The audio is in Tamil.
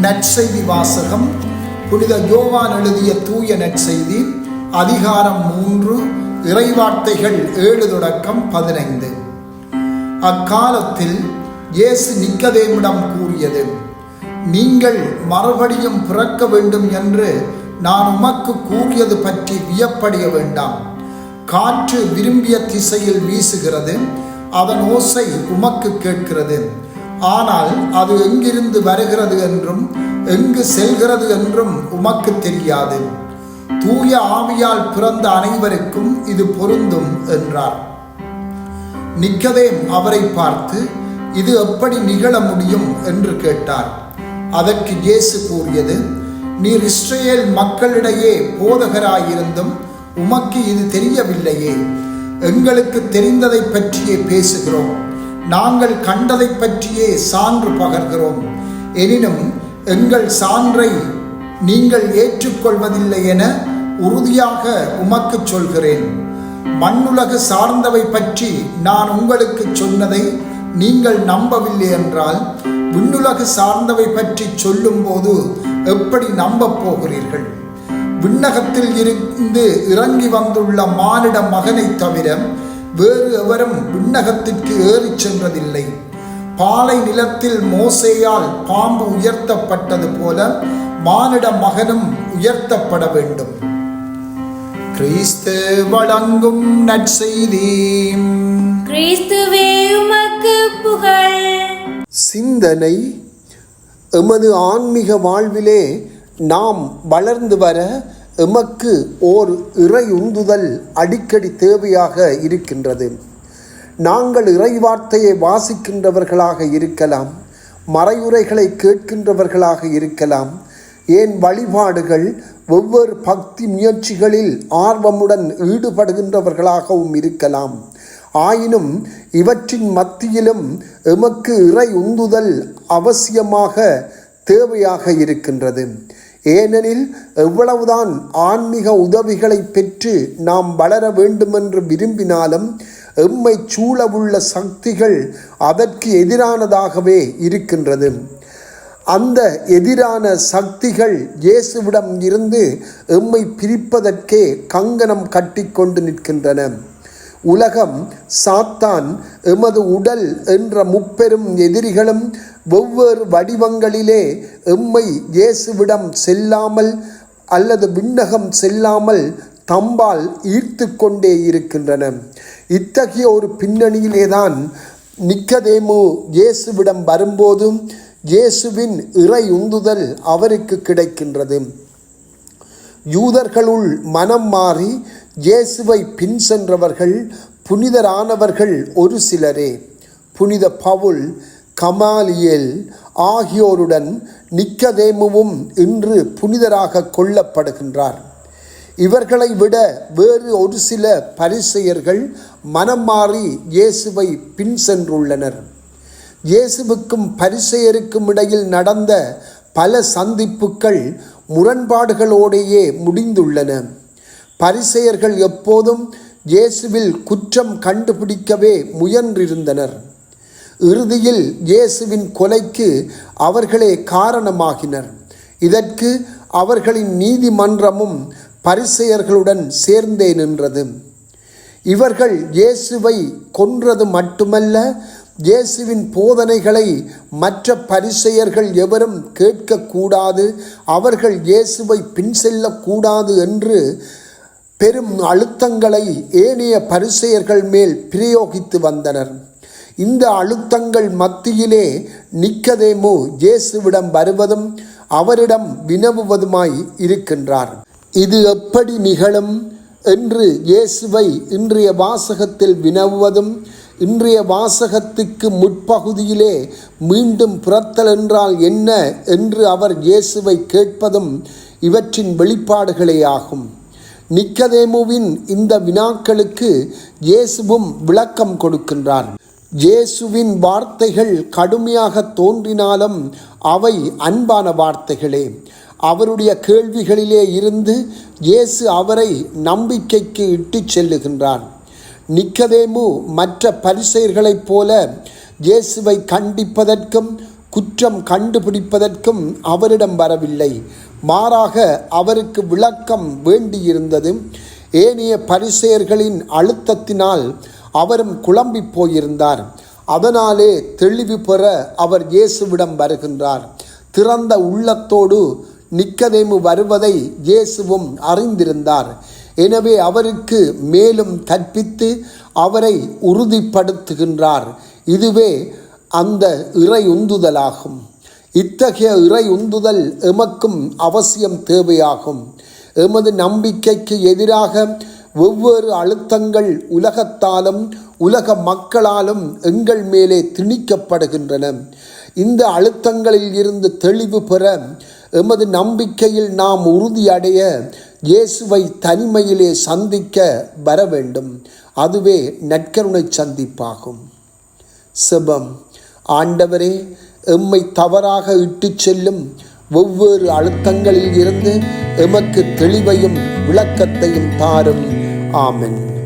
நற்செய்தி வாசகம். புனித யோவான் எழுதிய தூய நற்செய்தி. அதிகாரம் மூன்று இறைவார்த்தைகள் ஏழு தொடக்கம் பதினைந்து. அக்காலத்தில் இயேசு நிக்கதேமிடம் கூறியது நீங்கள் மறுபடியும் பிறக்க வேண்டும் என்று நான் உமக்கு கூறியது பற்றி வியப்படைய வேண்டாம். காற்று விரும்பிய திசையில் வீசுகிறது அதன் ஓசை உமக்கு கேட்கிறது. ஆனால் அது எங்கிருந்து வருகிறது என்றும் எங்கு செல்கிறது என்றும் உமக்கு தெரியாது. தூய ஆவியால் பிறந்த அனைவருக்கும் இது பொருந்தும் என்றார். நிக்கதேம் அவரை பார்த்து இது எப்படி நிகழ முடியும் என்று கேட்டார். அதற்கு இயேசு கூறியது நீர் இஸ்ரேல் மக்களிடையே போதகராயிருந்தும் உமக்கு இது தெரியவில்லையே. எங்களுக்கு தெரிந்ததை பற்றியே பேசுகிறோம். நாங்கள் கண்டதை பற்றியே சான்று பகர்கிறோம். எனினும் எங்கள் சான்றை நீங்கள் ஏற்றுக்கொள்வதில்லை என உறுதியாக உமக்கு சொல்கிறேன். மண்ணுலகு சார்ந்தவை பற்றி நான் உங்களுக்கு சொன்னதை நீங்கள் நம்பவில்லை என்றால் விண்ணுலகு சார்ந்தவை பற்றி சொல்லும்போது எப்படி நம்பப் போகிறீர்கள்? விண்ணகத்தில் இருந்து இறங்கி வந்துள்ள மானிட மகனை தவிர வேறு எவரும் விண்ணகத்திற்கு ஏறிச் சென்றதில்லை. பாலை நிலத்தில் மோசேயால் பாம்பு உயர்த்தப்பட்டது போல மானிட மகனும் உயர்த்தப்பட வேண்டும். கிறிஸ்து வழங்கும் நற்செய்தி. கிறிஸ்துவே உமக்கு புகழ். சிந்தனை எமது ஆன்மீக வாழ்விலே நாம் வளர்ந்து வர எமக்கு ஓர் இறை உந்துதல் அடிக்கடி தேவையாக இருக்கின்றது. நாங்கள் இறைவார்த்தையை வாசிக்கின்றவர்களாக இருக்கலாம் மறையுரைகளை கேட்கின்றவர்களாக இருக்கலாம். ஏன் வழிபாடுகள் ஒவ்வொரு பக்தி முயற்சிகளில் ஆர்வமுடன் ஈடுபடுகின்றவர்களாகவும் இருக்கலாம். ஆயினும் இவற்றின் மத்தியிலும் எமக்கு இறை உந்துதல் அவசியமாக தேவையாக இருக்கின்றது. ஏனெனில் எவ்வளவுதான் ஆன்மீக உதவிகளை பெற்று நாம் வளர வேண்டுமென்று விரும்பினாலும் எம்மை சூழவுள்ள சக்திகள் அதற்கு எதிரானதாகவே இருக்கின்றது. அந்த எதிரான சக்திகள் இயேசுவிடம் இருந்து எம்மை பிரிப்பதற்கே கங்கணம் கட்டிக்கொண்டு நிற்கின்றன. உலகம் சாத்தான் எமது உடல் என்ற முப்பெரும் எதிரிகளும் வெவ்வேறு வடிவங்களிலே எம்மை இயேசுவிடம் செல்லாமல் அல்லது விண்ணகம் செல்லாமல் தம்பால் ஈர்த்து கொண்டே இருக்கின்றன. இத்தகைய ஒரு பின்னணியிலேதான் நிக்கதேமு இயேசுவிடம் வரும்போதும் இயேசுவின் இறை உந்துதல் அவருக்கு கிடைக்கின்றது. யூதர்களுள் மனம் மாறி இயேசுவை பின் சென்றவர்கள் புனிதரானவர்கள் ஒரு சிலரே. புனித பவுல் கமாலியல் ஆகியோருடன் நிக்கதேமுவும் இன்று புனிதராக கொல்லப்படுகின்றார். இவர்களை விட வேறு ஒரு சில பரிசெயர்கள் மனம் மாறி இயேசுவை பின் சென்றுள்ளனர். இயேசுவுக்கும் பரிசெயருக்கும் இடையில் நடந்த பல சந்திப்புகள் முரண்பாடுகளோடையே முடிந்துள்ளன. பரிசெயர்கள் எப்போதும் இயேசுவில் குற்றம் கண்டுபிடிக்கவே முயன்றிருந்தனர். இறுதியில் இயேசுவின் கொலைக்கு அவர்களே காரணமாகினர். இதற்கு அவர்களின் நீதிமன்றமும் பரிசெயர்களுடன் சேர்ந்தே நின்றது. இவர்கள் இயேசுவை கொன்றது மட்டுமல்ல இயேசுவின் போதனைகளை மற்ற பரிசெயர்கள் எவரும் கேட்கக்கூடாது அவர்கள் இயேசுவை பின் செல்லக்கூடாது என்று பெரும் அழுத்தங்களை ஏனைய பரிசெயர்கள் மேல் பிரயோகித்து வந்தனர். இந்த அழுத்தங்கள் மத்தியிலே நிக்கதேமு இயேசுவிடம் வருவதும் அவரிடம் வினவுவதுமாய் இருக்கின்றார். இது எப்படி நிகழும்? என்று இயேசுவை இன்றைய வாசகத்தில் வினவுவதும் இன்றைய வாசகத்துக்கு முற்பகுதியிலே மீண்டும் புறத்தல் என்றால் என்ன? என்று அவர் இயேசுவை கேட்பதும் இவற்றின் வெளிப்பாடுகளே ஆகும். நிக்கதேமுவின் இந்த வினாக்களுக்கு இயேசுவும் விளக்கம் கொடுக்கின்றார். இயேசுவின் வார்த்தைகள் கடுமையாக தோன்றினாலும் அவை அன்பான வார்த்தைகளே. அவருடைய கேள்விகளிலே இருந்து இயேசு அவரை நம்பிக்கைக்கு இட்டுச் செல்லுகின்றார். நிக்கதேமு மற்ற பரிசெயர்களைப் போல இயேசுவை கண்டிப்பதற்கும் குற்றம் கண்டுபிடிப்பதற்கும் அவரிடம் வரவில்லை. மாறாக அவருக்கு விளக்கம் வேண்டியிருந்தது. ஏனைய பரிசெயர்களின் அழுத்தத்தினால் அவரும் குழம்பி போயிருந்தார். அதனாலே தெளிவு பெற அவர் இயேசுவிடம் வருகின்றார். திறந்த உள்ளத்தோடு நிக்கதேமு வருவதை இயேசுவும் அறிந்திருந்தார். எனவே அவருக்கு மேலும் கற்பித்து அவரை உறுதிப்படுத்துகின்றார். இதுவே அந்த இறை உந்துதலாகும். இத்தகைய இறை உந்துதல் எமக்கும் அவசியம் தேவையாகும். எமது நம்பிக்கைக்கு எதிராக வெவ்வேறு அழுத்தங்கள் உலகத்தாலும் உலக மக்களாலும் எங்கள் மேலே திணிக்கப்படுகின்றன. இந்த அழுத்தங்களில் இருந்து தெளிவு பெற எமது நம்பிக்கையில் நாம் உறுதியடைய இயேசுவை தனிமையிலே சந்திக்க வர வேண்டும் அதுவே நற்கருணை சந்திப்பாகும். செபம். ஆண்டவரே எம்மை தவறாக இட்டுச் செல்லும் ஒவ்வொரு அழுத்தங்களில் இருந்து எமக்கு தெளிவையும் விளக்கத்தையும் தாரும். ஆமென்.